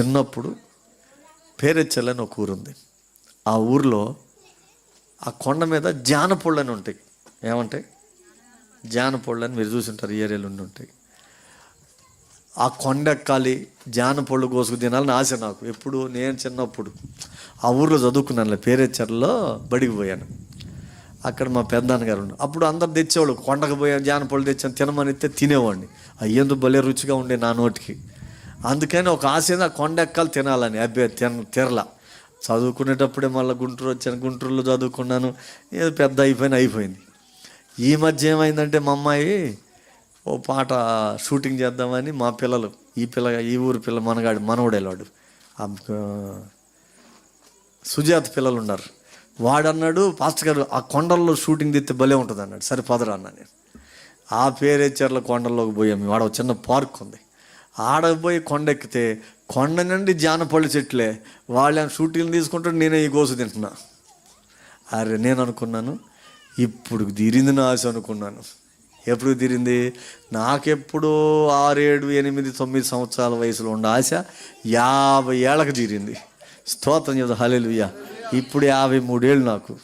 చిన్నప్పుడు పేరెచ్చల్ అని ఒక ఊరుంది. ఆ ఊర్లో ఆ కొండ మీద జానపళ్ళు అని ఉంటాయి. ఏమంటాయి జానపళ్ళు అని మీరు చూసుంటారు ఈ ఏరియాలో ఉండి ఉంటాయి. ఆ కొండ ఎక్కాలి జానపళ్ళు కోసుకు తినాలని ఆశ నాకు. ఎప్పుడు? నేను చిన్నప్పుడు. ఆ ఊర్లో చదువుకున్నాను పేరెచ్చర్లో బడికి పోయాను. అక్కడ మా పెద్దనాన్నగారు ఉన్నారు అప్పుడు అందరు తెచ్చేవాళ్ళు కొండకు పోయాను జానపళ్ళు తెచ్చాను తినమని తినేవాడిని. అయ్యేందుకు భలే రుచిగా ఉండే నా నోటికి. అందుకని ఒక ఆశ ఆ కొండ ఎక్కాలి తినాలని. అబ్బే తిన తిరలా చదువుకునేటప్పుడే మళ్ళీ గుంటూరు వచ్చాను. గుంటూరులో చదువుకున్నాను. ఏదో పెద్ద అయిపోయిన అయిపోయింది. ఈ మధ్య ఏమైందంటే మా అమ్మాయి ఓ పాట షూటింగ్ చేద్దామని మా పిల్లలు ఈ పిల్ల ఈ ఊరు పిల్ల మనగాడు మనవడేవాడు సుజాత పిల్లలు ఉన్నారు వాడన్నాడు పాస్టర్ గారు ఆ కొండల్లో షూటింగ్ తెస్తే భలే ఉంటుంది అన్నాడు సరే పదరా అన్నా నేను. ఆ పేరేచర్ల కొండల్లోకి పోయాం వాడ ఒక చిన్న పార్క్ ఉంది. ఆడపోయి పోయి కొండ కొండ నుండి జానపళ్ళు చెట్లే. వాళ్ళ షూటింగ్లు తీసుకుంటాడు నేనే ఈ గోసు తింటున్నా. అరే నేను అనుకున్నాను ఇప్పుడు తీరింది నా ఆశ అనుకున్నాను. ఎప్పుడు తీరింది? నాకెప్పుడు ఆరేడు ఎనిమిది తొమ్మిది సంవత్సరాల వయసులో ఉన్న ఆశ యాభై ఏళ్ళకు తీరింది. స్తోత్రం చెప్తా హలేలుయ్య ఇప్పుడు యాభై మూడేళ్ళు నాకు.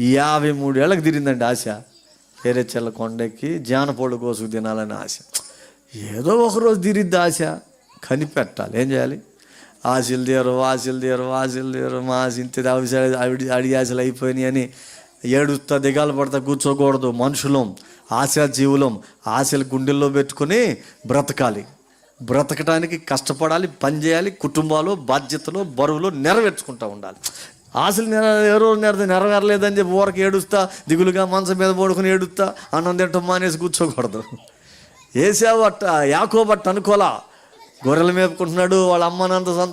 యాభై మూడేళ్ళకు తీరిందండి ఆశ. వేరే చెల్ల కొండెక్కి జానపళ్ళు కోసుకు తినాలని ఆశ. ఏదో ఒకరోజు తీరిద్ది ఆశ. కనిపెట్టాలి. ఏం చేయాలి? ఆశలు తీరు ఆశలు తీరు ఆశలు తీరు మా ఆశ ఇంత అవిశాలు అడి అడి ఆశలు అయిపోయినాయి అని ఏడుస్తా దిగాలు పడతా కూర్చోకూడదు. మనుషులం ఆశా జీవులం ఆశలు గుండెల్లో పెట్టుకొని బ్రతకాలి. బ్రతకడానికి కష్టపడాలి పని చేయాలి కుటుంబాలు బాధ్యతలు బరువులు నెరవేర్చుకుంటూ ఉండాలి. ఆశలు నెర ఎవరో నెర నెరవేరలేదని చెప్పి ఊరికి ఏడుస్తా దిగులుగా మంచం మీద పడుకుని ఏడుస్తా అన్నం తింటాం మానేసి కూర్చోకూడదు. ఏసావట్ట యాకోబట్ట అనుకోలా. గొర్రెలు మేపుకుంటున్నాడు వాళ్ళ అమ్మనంత సంత